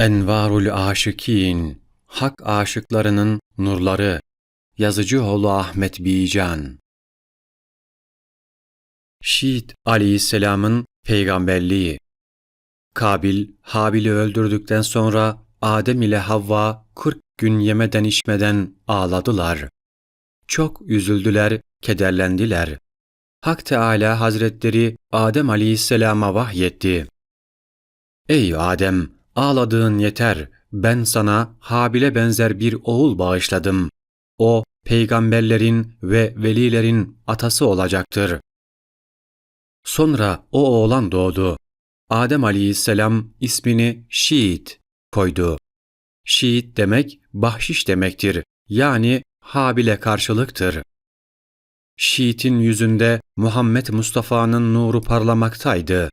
Envarul Aşıkin, Hak aşıklarının nurları, Yazıcıoğlu Ahmet Bican Şiit aleyhisselamın peygamberliği Kabil, Habil'i öldürdükten sonra Adem ile Havva 40 gün yemeden içmeden ağladılar. Çok üzüldüler, kederlendiler. Hak Teâlâ Hazretleri Adem aleyhisselama vahyetti. Ey Adem! Ağladığın yeter. Ben sana Habil'e benzer bir oğul bağışladım. O, peygamberlerin ve velilerin atası olacaktır. Sonra o oğlan doğdu. Adem aleyhisselam ismini Şiit koydu. Şiit demek bahşiş demektir. Yani Habil'e karşılıktır. Şiit'in yüzünde Muhammed Mustafa'nın nuru parlamaktaydı.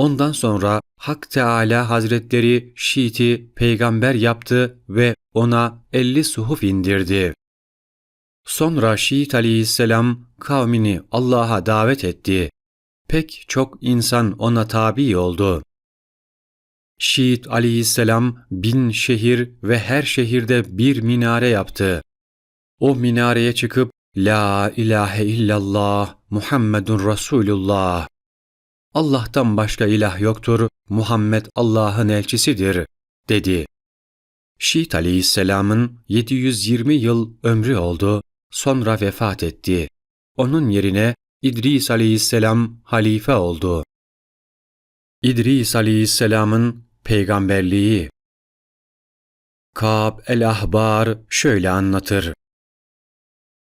Ondan sonra Hak Teâlâ Hazretleri Şiit'i peygamber yaptı ve ona elli suhuf indirdi. Sonra Şiit aleyhisselam kavmini Allah'a davet etti. Pek çok insan ona tabi oldu. Şiit aleyhisselam bin şehir ve her şehirde bir minare yaptı. O minareye çıkıp La ilahe illallah Muhammedun Resulullah Allah'tan başka ilah yoktur, Muhammed Allah'ın elçisidir, dedi. Şiit aleyhisselamın 720 yıl ömrü oldu, sonra vefat etti. Onun yerine İdris aleyhisselam halife oldu. İdris aleyhisselamın peygamberliği Kab el-Ahbar şöyle anlatır.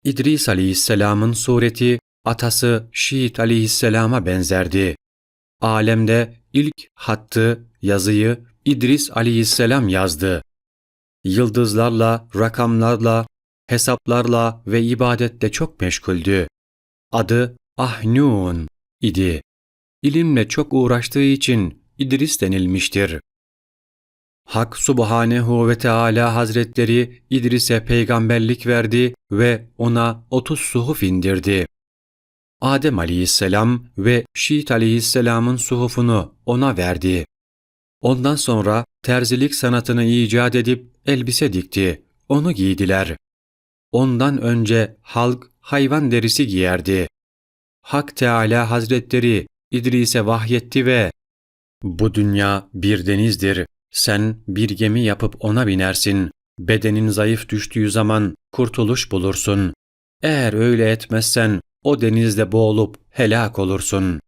İdris aleyhisselamın sureti atası Şiit aleyhisselama benzerdi. Alemde ilk hattı, yazıyı İdris aleyhisselam yazdı. Yıldızlarla, rakamlarla, hesaplarla ve ibadette çok meşguldü. Adı Ahnun idi. İlimle çok uğraştığı için İdris denilmiştir. Hak Subhanehu ve Teala Hazretleri İdris'e peygamberlik verdi ve ona otuz suhuf indirdi. Adem aleyhisselam ve Şiit aleyhisselamın suhufunu ona verdi. Ondan sonra terzilik sanatını icat edip elbise dikti. Onu giydiler. Ondan önce halk hayvan derisi giyerdi. Hak Teala Hazretleri İdris'e vahyetti ve bu dünya bir denizdir. Sen bir gemi yapıp ona binersin. Bedenin zayıf düştüğü zaman kurtuluş bulursun. Eğer öyle etmezsen o denizde boğulup helak olursun.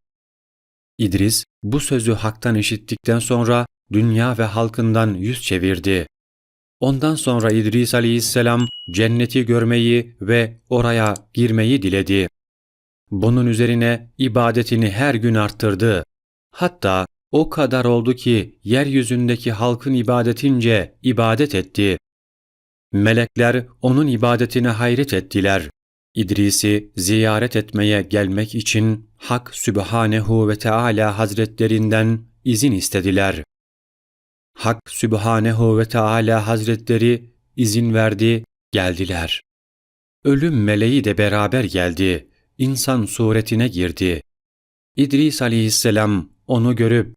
İdris bu sözü haktan işittikten sonra dünya ve halkından yüz çevirdi. Ondan sonra İdris aleyhisselam cenneti görmeyi ve oraya girmeyi diledi. Bunun üzerine ibadetini her gün arttırdı. Hatta o kadar oldu ki yeryüzündeki halkın ibadetince ibadet etti. Melekler onun ibadetine hayret ettiler. İdris'i ziyaret etmeye gelmek için Hak Sübhanehu ve Teala Hazretlerinden izin istediler. Hak Sübhanehu ve Teala Hazretleri izin verdi, geldiler. Ölüm meleği de beraber geldi, insan suretine girdi. İdris aleyhisselam onu görüp,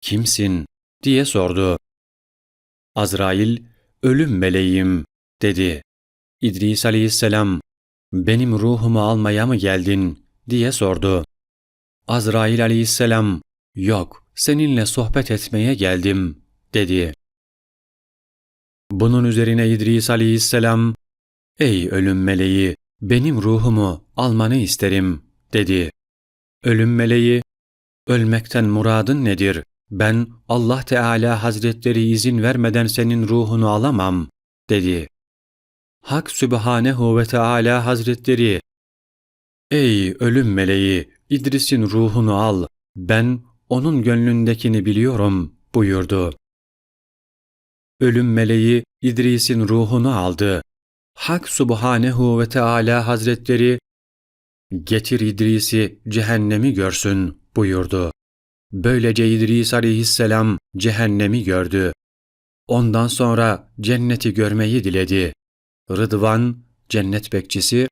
''Kimsin?'' diye sordu. Azrail, ''Ölüm meleğim'' dedi. İdris aleyhisselam, benim ruhumu almaya mı geldin diye sordu. Azrail aleyhisselam, yok seninle sohbet etmeye geldim dedi. Bunun üzerine İdris aleyhisselam, ey ölüm meleği benim ruhumu almanı isterim dedi. Ölüm meleği, ölmekten muradın nedir? Ben Allah Teala Hazretleri izin vermeden senin ruhunu alamam dedi. Hak Sübhanehu ve Teala Hazretleri, Ey ölüm meleği, İdris'in ruhunu al, ben onun gönlündekini biliyorum buyurdu. Ölüm meleği İdris'in ruhunu aldı. Hak Subhanehu ve Teala Hazretleri, Getir İdris'i cehennemi görsün buyurdu. Böylece İdris aleyhisselam cehennemi gördü. Ondan sonra cenneti görmeyi diledi. Rıdvan, cennet bekçisi,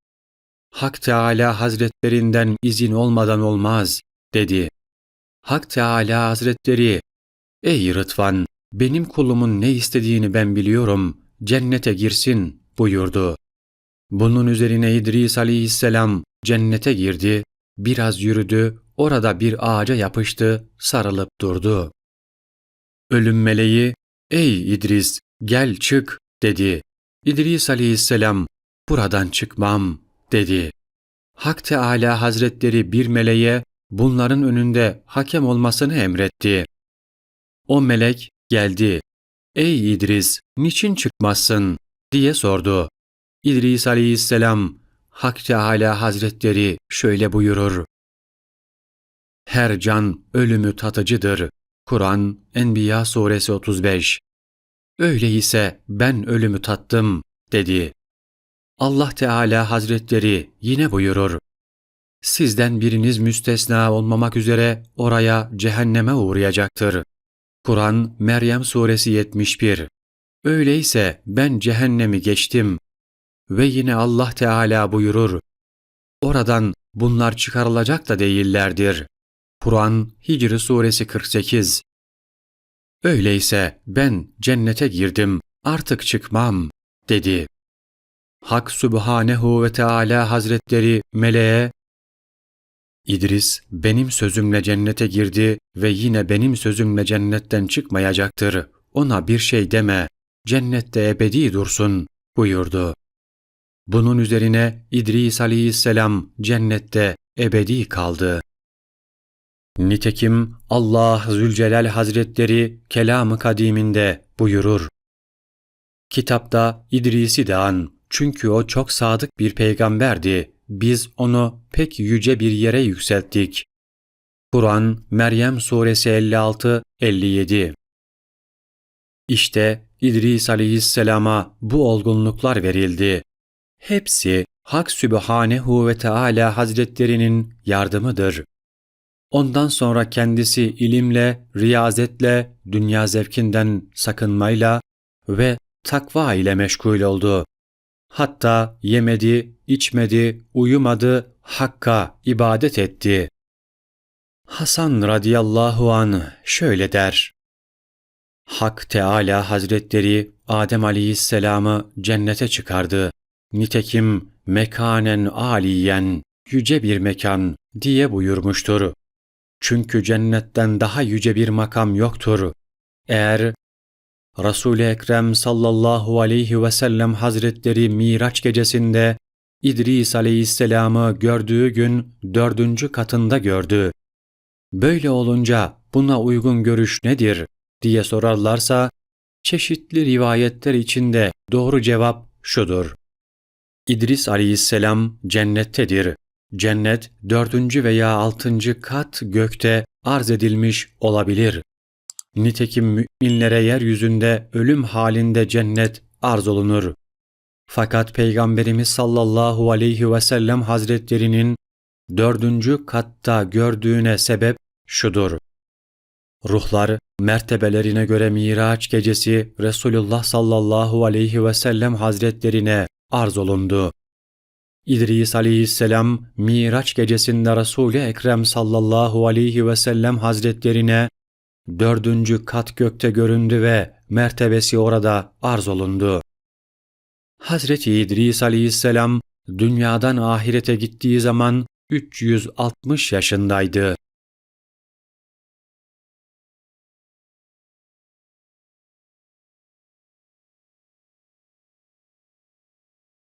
Hak Teala Hazretlerinden izin olmadan olmaz, dedi. Hak Teala Hazretleri, Ey Rıdvan, benim kulumun ne istediğini ben biliyorum, cennete girsin buyurdu. Bunun üzerine İdris aleyhisselam cennete girdi, biraz yürüdü, orada bir ağaca yapıştı, sarılıp durdu. Ölüm meleği, ''Ey İdris, gel çık.'' dedi. İdris aleyhisselam, ''Buradan çıkmam.'' dedi. Hak Teâlâ Hazretleri bir meleğe bunların önünde hakem olmasını emretti. O melek geldi. ''Ey İdris, niçin çıkmazsın?'' diye sordu. İdris aleyhisselam, Hak Teâlâ Hazretleri şöyle buyurur. Her can ölümü tatıcıdır. Kur'an Enbiya suresi 35 Öyleyse ben ölümü tattım dedi. Allah Teala Hazretleri yine buyurur. Sizden biriniz müstesna olmamak üzere oraya cehenneme uğrayacaktır. Kur'an Meryem suresi 71 Öyleyse ben cehennemi geçtim. Ve yine Allah Teala buyurur. Oradan bunlar çıkarılacak da değillerdir. Kur'an Hicr suresi 48 Öyleyse ben cennete girdim, artık çıkmam, dedi. Hak Sübhanehu ve Teala Hazretleri meleğe, İdris benim sözümle cennete girdi ve yine benim sözümle cennetten çıkmayacaktır. Ona bir şey deme, cennette ebedi dursun buyurdu. Bunun üzerine İdris aleyhisselam cennette ebedi kaldı. Nitekim Allah Zülcelal Hazretleri kelamı kadiminde buyurur. Kitapta İdris'i de an çünkü o çok sadık bir peygamberdi. Biz onu pek yüce bir yere yükselttik. Kur'an Meryem Suresi 56-57 İşte İdris aleyhisselama bu olgunluklar verildi. Hepsi Hak Sübhanehu ve Teala Hazretlerinin yardımıdır. Ondan sonra kendisi ilimle, riyazetle, dünya zevkinden sakınmayla ve takva ile meşgul oldu. Hatta yemedi, içmedi, uyumadı, Hakk'a ibadet etti. Hasan radıyallahu an şöyle der. Hak Teala Hazretleri Adem aleyhisselamı cennete çıkardı. Nitekim mekanen aliyen, yüce bir mekan diye buyurmuştur. Çünkü cennetten daha yüce bir makam yoktur. Eğer Resul-i Ekrem sallallahu aleyhi ve sellem Hazretleri Miraç gecesinde İdris aleyhisselamı gördüğü gün dördüncü katında gördü. Böyle olunca buna uygun görüş nedir diye sorarlarsa, çeşitli rivayetler içinde doğru cevap şudur. İdris aleyhisselam cennettedir. Cennet dördüncü veya altıncı kat gökte arz edilmiş olabilir. Nitekim müminlere yeryüzünde ölüm halinde cennet arz olunur. Fakat Peygamberimiz sallallahu aleyhi ve sellem hazretlerinin dördüncü katta gördüğüne sebep şudur. Ruhlar mertebelerine göre Miraç gecesi Resulullah sallallahu aleyhi ve sellem hazretlerine arz olundu. İdris aleyhisselam Miraç gecesinde Resul-i Ekrem sallallahu aleyhi ve sellem hazretlerine dördüncü kat gökte göründü ve mertebesi orada arz olundu. Hazreti İdris aleyhisselam dünyadan ahirete gittiği zaman 360 yaşındaydı.